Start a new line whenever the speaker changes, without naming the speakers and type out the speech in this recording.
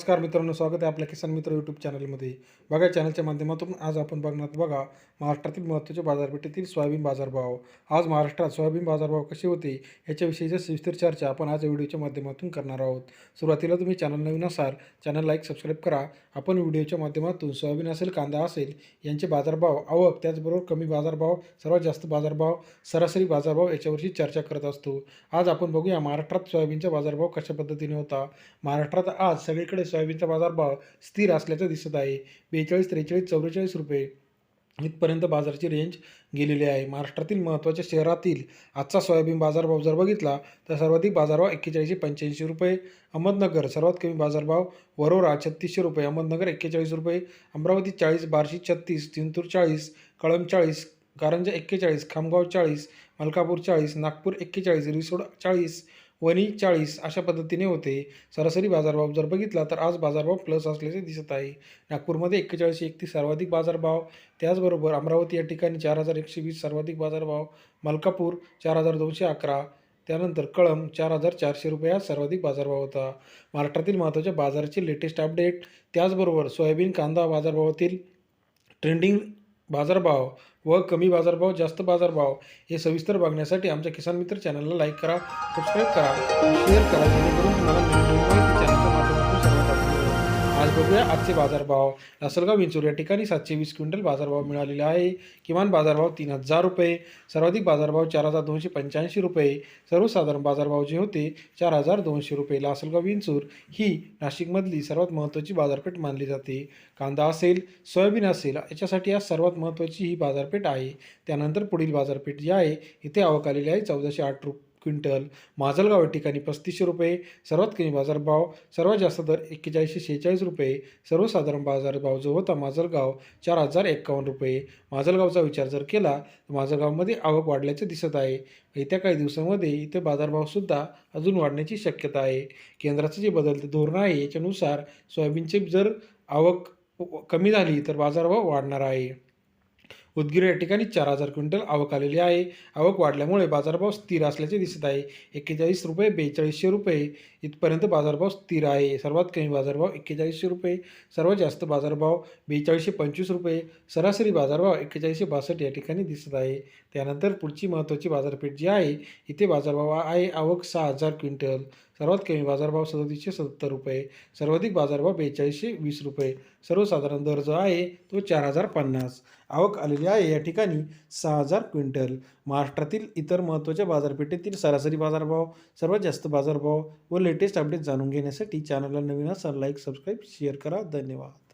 नमस्कार मित्रांनो स्वागत आहे आपल्या किसान मित्र यूट्यूब चॅनलमध्ये बघा चॅनलच्या माध्यमातून आज आपण बघणार बघा महाराष्ट्रातील महत्त्वाच्या बाजारपेठेतील सोयाबीन बाजारभाव. आज महाराष्ट्रात सोयाबीन बाजारभाव कसे होते याच्याविषयीची सविस्तर चर्चा आपण आज व्हिडिओच्या माध्यमातून करणार आहोत. सुरुवातीला तुम्ही चॅनल नवीन असाल चॅनल लाईक सबस्क्राईब करा. आपण व्हिडिओच्या माध्यमातून सोयाबीन असेल कांदा असेल यांचे बाजारभाव आवक त्याचबरोबर कमी बाजारभाव सर्वात जास्त बाजारभाव सरासरी बाजारभाव याच्यावरची चर्चा करत असतो. आज आपण बघूया महाराष्ट्रात सोयाबीनचा बाजारभाव कशा पद्धतीने होता. महाराष्ट्रात आज सगळीकडे सोयाबीनचा बाजारभाव स्थिर असल्याचं दिसत आहे. बेचाळीस त्रेचाळीस चौवेचाळीस रुपये इथपर्यंत बाजाराची रेंज गेलेली आहे. महाराष्ट्रातील महत्त्वाच्या शहरातील आजचा सोयाबीन बाजारभाव जर बघितला तर सर्वाधिक बाजारभाव एक्केचाळीसशे पंच्याऐंशी रुपये. अहमदनगर सर्वात कमी बाजारभाव वरोरा छत्तीसशे रुपये. अहमदनगर एक्केचाळीस रुपये. अमरावती चाळीस बार्शी छत्तीस जिंतूर चाळीस कळम चाळीस कारंजा एक्केचाळीस खामगाव चाळीस मलकापूर चाळीस नागपूर एक्केचाळीस रिसोड चाळीस वणी चाळीस अशा पद्धतीने होते. सरासरी बाजारभाव जर बघितला तर आज बाजारभाव प्लस असल्याचे दिसत आहे. नागपूरमध्ये एक्केचाळीसशे एकतीस सर्वाधिक बाजारभाव त्याचबरोबर अमरावती या ठिकाणी चार हजार एकशे वीस सर्वाधिक बाजारभाव मलकापूर चार हजार दोनशे अकरा त्यानंतर कळम चार हजार चारशे रुपये हा सर्वाधिक बाजारभाव होता. महाराष्ट्रातील महत्त्वाच्या बाजाराचे लेटेस्ट अपडेट त्याचबरोबर सोयाबीन कांदा बाजारभावातील ट्रेंडिंग बाजारभाव व कमी बाजारभाव जास्त बाजारभाव हे सविस्तर बघण्यासाठी आमच्या किसान मित्र चॅनलला लाईक करा सबस्क्राईब करा शेअर करा जेणेकरून तुम्हाला नवीन नवीन माहिती चॅनलच्या माध्यमातून आज बघूया आजचे बाजारभाव. लासलगाव विंचूर या ठिकाणी सातशे वीस क्विंटल बाजारभाव मिळालेला आहे. किमान बाजारभाव तीन हजार रुपये. सर्वाधिक बाजारभाव चार हजार दोनशे पंच्याऐंशी रुपये. सर्वसाधारण बाजारभाव जे होते चार हजार दोनशे रुपये. लासलगाव विंचूर ही नाशिकमधली सर्वात महत्त्वाची बाजारपेठ मानली जाते. कांदा असेल सोयाबीन असेल याच्यासाठी आज सर्वात महत्त्वाची ही बाजारपेठ आहे. त्यानंतर पुढील बाजारपेठ जी आहे इथे आवक आलेली आहे चौदाशे आठ रुपये क्विंटल. माजलगाव या ठिकाणी पस्तीसशे रुपये सर्वात कमी बाजारभाव सर्वात जास्त दर एक्केचाळीसशे शेहेचाळीस रुपये सर्वसाधारण बाजारभाव जो होता माजलगाव चार हजार एक्कावन्न रुपये. माजलगावचा विचार जर केला तर माजलगावमध्ये आवक वाढल्याचे दिसत आहे. येत्या काही दिवसांमध्ये इथे बाजारभावसुद्धा अजून वाढण्याची शक्यता आहे. केंद्राचं जे बदलते धोरण आहे याच्यानुसार सोयाबीनचे जर आवक कमी झाली तर बाजारभाव वाढणार आहे. उदगीर या ठिकाणी चार हजार क्विंटल आवक आलेली आहे. आवक वाढल्यामुळे बाजारभाव स्थिर असल्याचे दिसत आहे. एक्केचाळीस रुपये बेचाळीसशे रुपये इथपर्यंत बाजारभाव स्थिर आहे. सर्वात कमी बाजारभाव एक्केचाळीसशे रुपये सर्वात जास्त बाजारभाव बेचाळीसशे पंचवीस रुपये सरासरी बाजारभाव एक्केचाळीसशे बासष्ट या ठिकाणी दिसत आहे. त्यानंतर पुढची महत्त्वाची बाजारपेठ जी आहे इथे बाजारभाव आहे. आवक सहा हजार क्विंटल. सर्वात कमी बाजारभाव सदतीसशे सत्तर रुपये सर्वाधिक बाजारभाव बेचाळीसशे वीस रुपये. सर्वसाधारण दर जो आहे तो चार हजार पन्नास. आवक आलेली आहे या ठिकाणी सहा हजार क्विंटल. महाराष्ट्रातील इतर महत्त्वाच्या बाजारपेठेतील सरासरी बाजारभाव सर्वात जास्त बाजारभाव व लेटेस्ट अपडेट जाणून घेण्यासाठी चॅनलला नवीन असाल लाईक सबस्क्राईब शेअर करा. धन्यवाद.